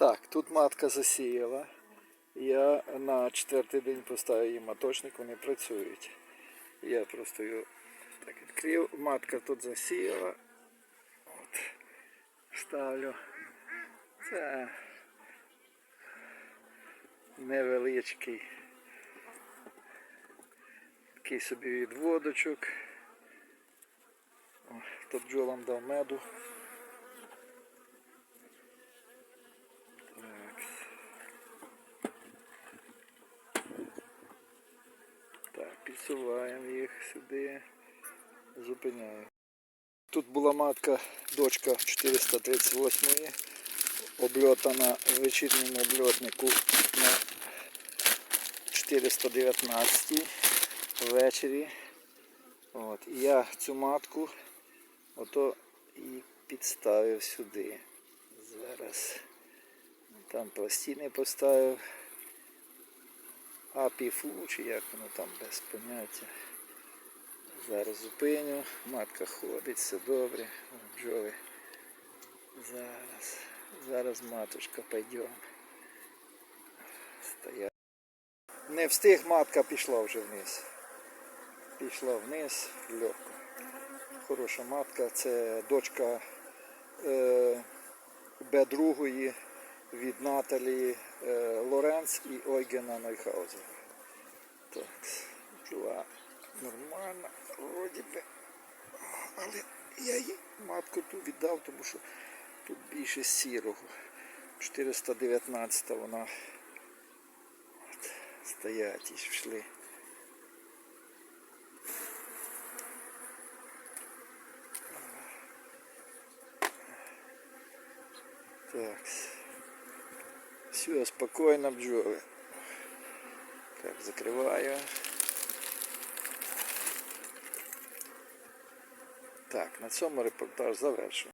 Так, тут матка засіяла. Я на четвертий день поставив її маточник, вони працюють. Я просто його так відкрив. Матка тут засіяла. От. Ставлю. Це невеличкий. Такий собі відводочок. Хто бджолам дав меду. Так. Так, їх сюди. Зупиняємо. Тут була матка, дочка 438-ї, обльотана в вечірньому обльотнику на 419 ввечері. От. Я цю матку ото і підставив сюди. Зараз там пластини поставив. Апіфу, чи як воно там без поняття. Зараз зупиню, матка ходить, все добре. Бджоли. Зараз, зараз матушка пойдем. Стоять. Не встиг, матка пішла вже вниз. Пішла вниз легко. Хороша матка, це дочка е, Б2 від Наталі е, Лоренц і Ойгена Нойхаузера. Так, бджола нормально, вроді би. Але я їй матку ту віддав, тому що тут більше сірого. 419 вона От, стоять і йшли. Так. Все, спокойно, бджоли. Так, закриваю. Так, на цьому репортаж завершую.